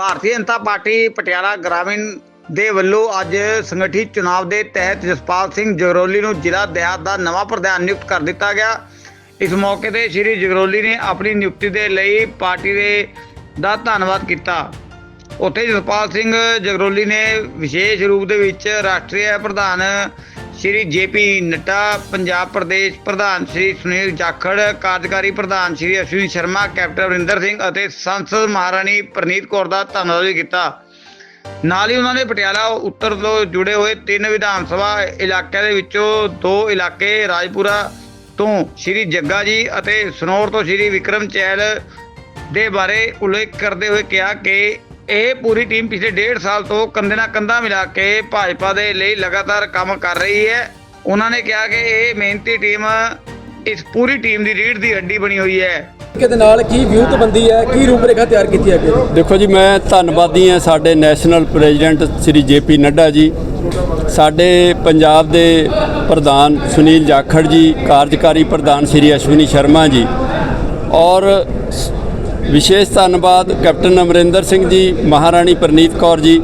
Bharatiya Janata party Patiala ਗ੍ਰਾਮੀਣ ਦੇ ਵੱਲੋਂ ਅੱਜ ਸੰਗਠਿਤ ਚੁਣਾਵ ਦੇ ਤਹਿਤ ਜਸਪਾਲ ਸਿੰਘ ਜਗਰੋਲੀ ਨੂੰ ਜ਼ਿਲ੍ਹਾ ਦਿਹਾਤ ਦਾ ਨਵਾਂ ਪ੍ਰਧਾਨ ਨਿਯੁਕਤ ਕਰ ਦਿੱਤਾ ਗਿਆ। ਇਸ ਮੌਕੇ ਤੇ ਸ਼੍ਰੀ ਜਗਰੋਲੀ ਨੇ ਆਪਣੀ ਨਿਯੁਕਤੀ ਦੇ ਲਈ ਪਾਰਟੀ ਦੇ ਦਾ ਧੰਨਵਾਦ ਕੀਤਾ। ਉੱਥੇ ਜਸਪਾਲ ਸਿੰਘ ਜਗਰੋਲੀ ਨੇ ਵਿਸ਼ੇਸ਼ ਰੂਪ ਦੇ ਵਿੱਚ ਰਾਸ਼ਟਰੀ ਪ੍ਰਧਾਨ ਸ਼੍ਰੀ ਜੇਪੀ ਨੱਡਾ ਪੰਜਾਬ ਪ੍ਰਦੇਸ਼ ਪ੍ਰਧਾਨ ਸ਼੍ਰੀ ਸੁਨੀਲ ਜਾਖੜ, ਕਾਰਜਕਾਰੀ ਪ੍ਰਧਾਨ ਸ਼੍ਰੀ ਅਸ਼ਵਨੀ ਸ਼ਰਮਾ, ਕੈਪਟਨ ਅਮਰਿੰਦਰ ਸਿੰਘ ਅਤੇ ਸੰਸਦ ਮਹਾਰਾਣੀ ਪ੍ਰਨੀਤ ਕੌਰ ਦਾ ਧੰਨਵਾਦ ਵੀ ਕੀਤਾ। ਨਾਲ ਹੀ ਉਹਨਾਂ ਨੇ ਪਟਿਆਲਾ, ਉੱਤਰ ਤੋਂ ਜੁੜੇ ਹੋਏ ਤਿੰਨ ਵਿਧਾਨ ਸਭਾ ਇਲਾਕਿਆਂ ਦੇ ਵਿੱਚੋਂ ਦੋ ਇਲਾਕੇ ਰਾਜਪੁਰਾ ਤੋਂ ਸ਼੍ਰੀ ਜੱਗਾ ਜੀ ਅਤੇ ਸਨੌਰ ਤੋਂ ਸ਼੍ਰੀ ਵਿਕਰਮ ਚੈਲ ਦੇ ਬਾਰੇ ਉਲੇਖ ਕਰਦੇ ਹੋਏ ਕਿਹਾ ਕਿ ਇਹ ਪੂਰੀ ਟੀਮ ਪਿਛਲੇ 1.5 ਸਾਲ ਤੋਂ ਕੰਧੇ ਨਾਲ ਕੰਧਾ ਮਿਲਾ ਕੇ ਭਾਜਪਾ ਦੇ ਲਈ ਲਗਾਤਾਰ ਕੰਮ ਕਰ ਰਹੀ ਹੈ। ਉਹਨਾਂ ਨੇ ਕਿਹਾ ਕਿ ਇਹ ਮਿਹਨਤੀ ਟੀਮ ਇਸ ਪੂਰੀ ਟੀਮ ਦੀ ਰੀੜ੍ਹ ਦੀ ਹੱਡੀ ਬਣੀ ਹੋਈ ਹੈ। ਕਿਤੇ ਨਾਲ ਕੀ ਵਿਊਤਬੰਦੀ ਹੈ ਕੀ ਰੂਪਰੇਖਾ ਤਿਆਰ ਕੀਤੀ ਹੈ ਅੱਗੇ? ਦੇਖੋ ਜੀ ਮੈਂ ਧੰਨਵਾਦੀ ਹਾਂ ਸਾਡੇ national president Shri JP Nadda ji ਸਾਡੇ ਪੰਜਾਬ ਦੇ ਪ੍ਰਧਾਨ ਸੁਨੀਲ ਜਾਖੜ ਜੀ ਕਾਰਜਕਾਰੀ ਪ੍ਰਧਾਨ ਸ੍ਰੀ ਅਸ਼ਵਨੀ ਸ਼ਰਮਾ ਜੀ ਔਰ ਵਿਸ਼ੇਸ਼ ਧੰਨਵਾਦ ਕੈਪਟਨ ਅਮਰਿੰਦਰ ਸਿੰਘ ਜੀ, ਮਹਾਰਾਣੀ ਪ੍ਰਨੀਤ ਕੌਰ ਜੀ।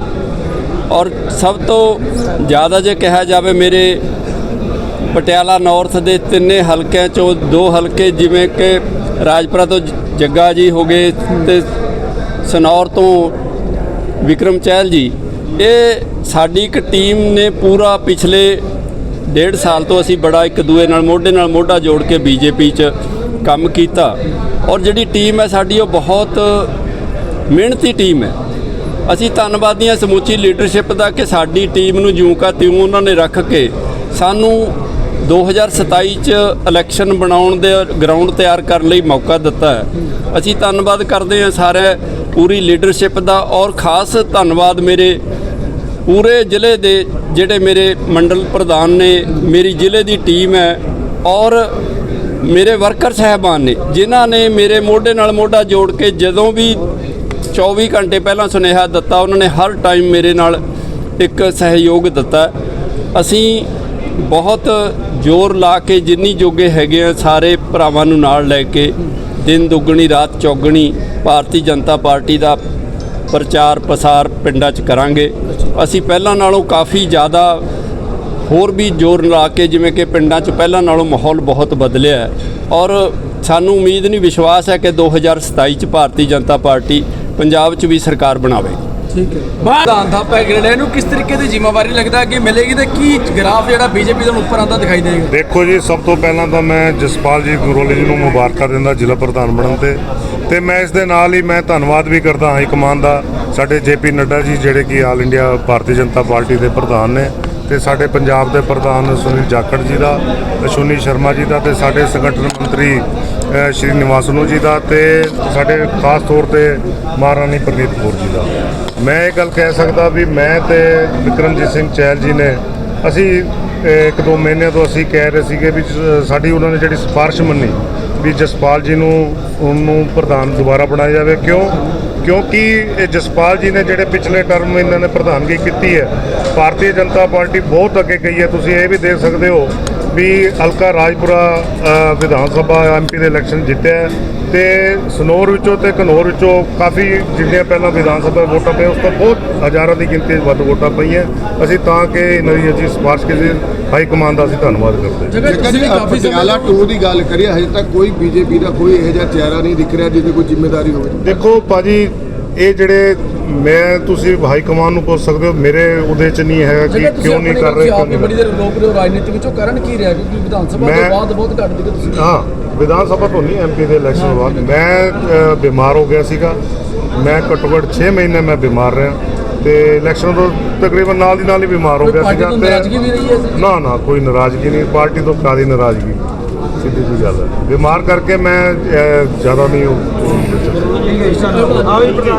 ਔਰ ਸਭ ਤੋਂ ਜ਼ਿਆਦਾ ਜੇ ਕਿਹਾ ਜਾਵੇ ਮੇਰੇ ਪਟਿਆਲਾ ਨਾਰਥ ਦੇ ਤਿੰਨੇ ਹਲਕਿਆਂ ਚੋਂ ਦੋ ਹਲਕੇ ਜਿਵੇਂ ਕਿ ਰਾਜਪੁਰਾ ਤੋਂ ਜ- ਜੱਗਾ ਜੀ ਹੋ ਗਏ ਤੇ ਸਨੌਰ ਤੋਂ ਵਿਕਰਮ ਚਹਿਲ ਜੀ। ਇਹ ਸਾਡੀ ਇੱਕ ਟੀਮ ਨੇ ਪੂਰਾ ਪਿਛਲੇ ਡੇਢ ਸਾਲ ਤੋਂ ਅਸੀਂ ਬੜਾ ਇੱਕ ਦੂਏ ਨਾਲ ਮੋਢੇ ਨਾਲ ਮੋਢਾ ਜੋੜ ਕੇ ਬੀਜੇਪੀ 'ਚ ਕੰਮ ਕੀਤਾ। ਔਰ ਜਿਹੜੀ ਟੀਮ ਹੈ ਸਾਡੀ ਉਹ ਬਹੁਤ ਮਿਹਨਤੀ ਟੀਮ ਹੈ। ਅਸੀਂ ਧੰਨਵਾਦੀ ਹਾਂ ਸਮੁੱਚੀ ਲੀਡਰਸ਼ਿਪ ਦਾ ਕਿ ਸਾਡੀ ਟੀਮ ਨੂੰ ਜਿਉਂ ਕਾ ਤਿਉਂ ਉਹਨਾਂ ਨੇ ਰੱਖ ਕੇ ਸਾਨੂੰ 2027 ਚ ਇਲੈਕਸ਼ਨ ਬਣਾਉਣ ਦੇ ਗਰਾਊਂਡ ਤਿਆਰ ਕਰਨ ਲਈ ਮੌਕਾ ਦਿੱਤਾ ਹੈ। ਅਸੀਂ ਧੰਨਵਾਦ ਕਰਦੇ ਹਾਂ ਸਾਰੇ ਪੂਰੀ ਲੀਡਰਸ਼ਿਪ ਦਾ ਔਰ ਖਾਸ ਧੰਨਵਾਦ ਮੇਰੇ ਪੂਰੇ ਜ਼ਿਲ੍ਹੇ ਦੇ ਜਿਹੜੇ ਮੇਰੇ ਮੰਡਲ ਪ੍ਰਧਾਨ ਨੇ, ਮੇਰੀ ਜ਼ਿਲ੍ਹੇ ਦੀ ਟੀਮ ਹੈ ਔਰ ਮੇਰੇ ਵਰਕਰ ਸਹਿਬਾਨ ਨੇ, ਜਿਨ੍ਹਾਂ ਨੇ ਮੇਰੇ ਮੋਢੇ ਨਾਲ ਮੋਢਾ ਜੋੜ ਕੇ ਜਦੋਂ ਵੀ 24 ਘੰਟੇ ਪਹਿਲਾਂ ਸੁਨੇਹਾ ਦਿੱਤਾ, ਉਹਨਾਂ ਨੇ ਹਰ ਟਾਈਮ ਮੇਰੇ ਨਾਲ ਇੱਕ ਸਹਿਯੋਗ ਦਿੱਤਾ। ਅਸੀਂ ਬਹੁਤ ਜ਼ੋਰ ਲਾ ਕੇ ਜਿੰਨੀ ਜੋਗੇ ਹੈਗੇ ਆ, ਸਾਰੇ ਭਰਾਵਾਂ ਨੂੰ ਨਾਲ ਲੈ ਕੇ ਦਿਨ ਦੁੱਗਣੀ, ਰਾਤ ਚੌਗਣੀ ਭਾਰਤੀ ਜਨਤਾ ਪਾਰਟੀ ਦਾ ਪ੍ਰਚਾਰ ਪ੍ਰਸਾਰ ਪਿੰਡਾਂ 'ਚ ਕਰਾਂਗੇ। ਅਸੀਂ ਪਹਿਲਾਂ ਨਾਲੋਂ ਕਾਫੀ ਜ਼ਿਆਦਾ ਹੋਰ ਵੀ ਜ਼ੋਰ ਲਾ ਕੇ ਜਿਵੇਂ ਕਿ ਪਿੰਡਾਂ 'ਚ ਪਹਿਲਾਂ ਨਾਲੋਂ ਮਾਹੌਲ ਬਹੁਤ ਬਦਲਿਆ ਹੈ। ਔਰ ਸਾਨੂੰ ਉਮੀਦ ਨਹੀਂ ਵਿਸ਼ਵਾਸ ਹੈ ਕਿ 2027 'ਚ ਭਾਰਤੀ ਜਨਤਾ ਪਾਰਟੀ ਪੰਜਾਬ 'ਚ ਵੀ ਸਰਕਾਰ ਬਣਾਵੇ। ਠੀਕ ਹੈ। ਪ੍ਰਧਾਨ ਦਾ ਪੈਕੇਜ ਇਹਨੂੰ ਕਿਸ ਤਰੀਕੇ ਦੀ ਜ਼ਿੰਮੇਵਾਰੀ ਲੱਗਦਾ ਕਿ ਮਿਲੇਗੀ ਤੇ ਕੀ ਗ੍ਰਾਫ ਜਿਹੜਾ ਬੀਜੇਪੀ ਦਾ ਉੱਪਰ ਆਂਦਾ ਦਿਖਾਈ ਦੇਗਾ ਦੇਖੋ ਜੀ ਸਭ ਤੋਂ ਪਹਿਲਾਂ ਤਾਂ ਮੈਂ ਜਸਪਾਲ ਜੀ ਗੁਰੋਲੀ ਜੀ ਨੂੰ ਮੁਬਾਰਕਾਂ ਦਿੰਦਾ ਜ਼ਿਲ੍ਹਾ ਪ੍ਰਧਾਨ ਬਣਨ ਤੇ। ਤੇ ਮੈਂ ਇਸ ਦੇ ਨਾਲ ਹੀ ਮੈਂ ਧੰਨਵਾਦ ਵੀ ਕਰਦਾ ਹਾਈ ਕਮਾਨ ਦਾ ਸਾਡੇ ਜੇਪੀ ਨੱਡਾ ਜੀ ਜਿਹੜੇ ਕਿ all India Bharatiya Janata party ਦੇ ਪ੍ਰਧਾਨ ਨੇ। ਤੇ ਸਾਡੇ ਪੰਜਾਬ ਦੇ ਪ੍ਰਧਾਨ ਸੁਨੀਲ ਜਾਖੜ ਜੀ ਦਾ ਅਸ਼ਵਨੀ ਸ਼ਰਮਾ ਜੀ ਦਾ ਤੇ ਸਾਡੇ ਸੰਗਠਨ ਮੰਤਰੀ ਸ਼੍ਰੀ ਨਿਵਾਸ ਨੂੰ ਜੀ ਦਾ ਤੇ ਸਾਡੇ ਖਾਸ ਤੌਰ ਤੇ ਮਹਾਰਾਣੀ ਪ੍ਰਨੀਤ ਕੌਰ ਜੀ ਦਾ। ਮੈਂ ਇਹ ਗੱਲ ਕਹਿ ਸਕਦਾ ਵੀ ਮੈਂ ਤੇ ਵਿਕਰਮਜੀਤ ਸਿੰਘ ਚਹਿਲ ਜੀ ਨੇ ਅਸੀਂ ਇੱਕ ਦੋ ਮਹੀਨੇ ਤੋਂ ਅਸੀਂ ਕਹਿ ਰਹੇ ਸੀਗੇ ਵੀ ਸਾਡੀ ਉਹਨਾਂ ਨੇ ਜਿਹੜੀ ਸਿਫਾਰਿਸ਼ ਮੰਨੀ ਵੀ ਜਸਪਾਲ ਜੀ ਨੂੰ, ਉਹਨੂੰ ਪ੍ਰਧਾਨ ਦੁਬਾਰਾ ਬਣਾਇਆ ਜਾਵੇ। ਕਿਉਂ? ਕਿਉਂਕਿ ਇਹ ਜਸਪਾਲ ਜੀ ਨੇ ਜਿਹੜੇ ਪਿਛਲੇ ਟਰਮ ਇਹਨਾਂ ਨੇ ਪ੍ਰਧਾਨਗੀ ਕੀਤੀ ਹੈ, ਭਾਰਤੀ ਜਨਤਾ ਪਾਰਟੀ ਬਹੁਤ ਅੱਗੇ ਗਈ ਹੈ, ਤੁਸੀਂ ਇਹ ਵੀ ਦੇਖ ਸਕਦੇ ਹੋ ਵੀ ਹਲਕਾ ਰਾਜਪੁਰਾ ਵਿਧਾਨ ਸਭਾ ਐਮਪੀ ਦੇ ਇਲੈਕਸ਼ਨ ਜਿੱਤਿਆ ਤੇ ਸਨੌਰ ਵਿੱਚੋਂ ਤੇ ਘਨੌਰ ਵਿੱਚੋਂ ਕਾਫੀ ਜਿੰਨੀਆਂ ਪਹਿਲਾਂ ਵਿਧਾਨ ਸਭਾ ਵੋਟਾਂ ਪਈਆਂ ਉਸ ਤੋਂ ਬਹੁਤ ਹਜ਼ਾਰਾਂ ਦੀ ਗਿਣਤੀ 'ਚ ਵੱਧ ਵੋਟਾਂ ਪਈਆਂ। ਅਸੀਂ ਤਾਂ ਕਿ ਇਹਨਾਂ ਦੀ ਅਸੀਂ ਸਿਫਾਰਿਸ਼ ਕੀਤੀ ਹਾਈ ਕਮਾਂਡ ਦਾ ਅਸੀਂ ਧੰਨਵਾਦ ਕਰਦੇ ਹਾਂ। ਜੇਕਰ ਪਟਿਆਲਾ ਤੋਂ- 2 ਦੀ ਗੱਲ ਕਰੀਏ ਹਜੇ ਤੱਕ ਕੋਈ ਬੀਜੇਪੀ ਦਾ ਕੋਈ ਇਹੋ ਜਿਹਾ ਚਿਹਰਾ ਨਹੀਂ ਦਿਖ ਰਿਹਾ ਜਿਹਦੀ ਕੋਈ ਜ਼ਿੰਮੇਵਾਰੀ ਹੋਵੇ। ਦੇਖੋ ਭਾਜੀ ਇਹ ਜਿਹੜੇ ਮੈਂ ਤੁਸੀਂ ਹਾਈ ਕਮਾਂਡ ਨੂੰ ਪੁੱਛ ਸਕਦੇ ਹੋ ਮੇਰੇ ਉਹਦੇ 'ਚ ਨਹੀਂ ਹੈਗਾ ਕਿ ਕਿਉਂ ਨਹੀਂ ਕਰ ਰਹੇ ਤੁਸੀਂ ਕਿਉਂ ਹੀ ਨਹੀਂ ਬੜੀ ਦੇਰ ਲੋਕ ਰਹੇ ਹੋ ਰਾਜਨੀਤੀ ਵਿੱਚੋਂ ਕਰਨ ਕੀ ਰਿਹਾ? ਕਿਉਂਕਿ ਵਿਧਾਨ ਸਭਾ ਤੋਂ ਬਾਅਦ ਬਹੁਤ ਘੱਟ ਦਿੱਕਤ ਤੁਸੀਂ। ਹਾਂ ਵਿਧਾਨ ਸਭਾ ਤੋਂ ਨਹੀਂ ਐਮਪੀ ਦੇ ਇਲੈਕਸ਼ਨ ਤੋਂ ਬਾਅਦ। ਮੈਂ ਬਿਮਾਰ ਹੋ ਗਿਆ ਸੀਗਾ। ਮੈਂ ਘੱਟੋ ਘੱਟ 6 ਮਹੀਨੇ ਮੈਂ ਬਿਮਾਰ ਰਿਹਾ। ਤੇ ਇਲੈਕਸ਼ਨ ਤੋਂ ਤਕਰੀਬਨ ਨਾਲ ਦੀ ਨਾਲ ਹੀ ਬਿਮਾਰ ਹੋ ਗਿਆ ਸੀਗਾ। ਤੋਂ ਨਾਰਾਜ਼ਗੀ ਵੀ ਰਹੀ ਹੈ ਇਸ- ਨਾ ਨਾ ਕੋਈ ਨਾਰਾਜ਼ਗੀ ਨਹੀਂ। ਪਾਰਟੀ ਤੋਂ ਕਾਦੀ ਨਾਰਾਜ਼ਗੀ? ਸਿੱਧੀ ਜੀ ਗੱਲ ਹੈ। ਬਿਮਾਰ ਕਰਕੇ ਮੈਂ ਜ਼ਿਆਦਾ ਨਹੀਂ ਉਹ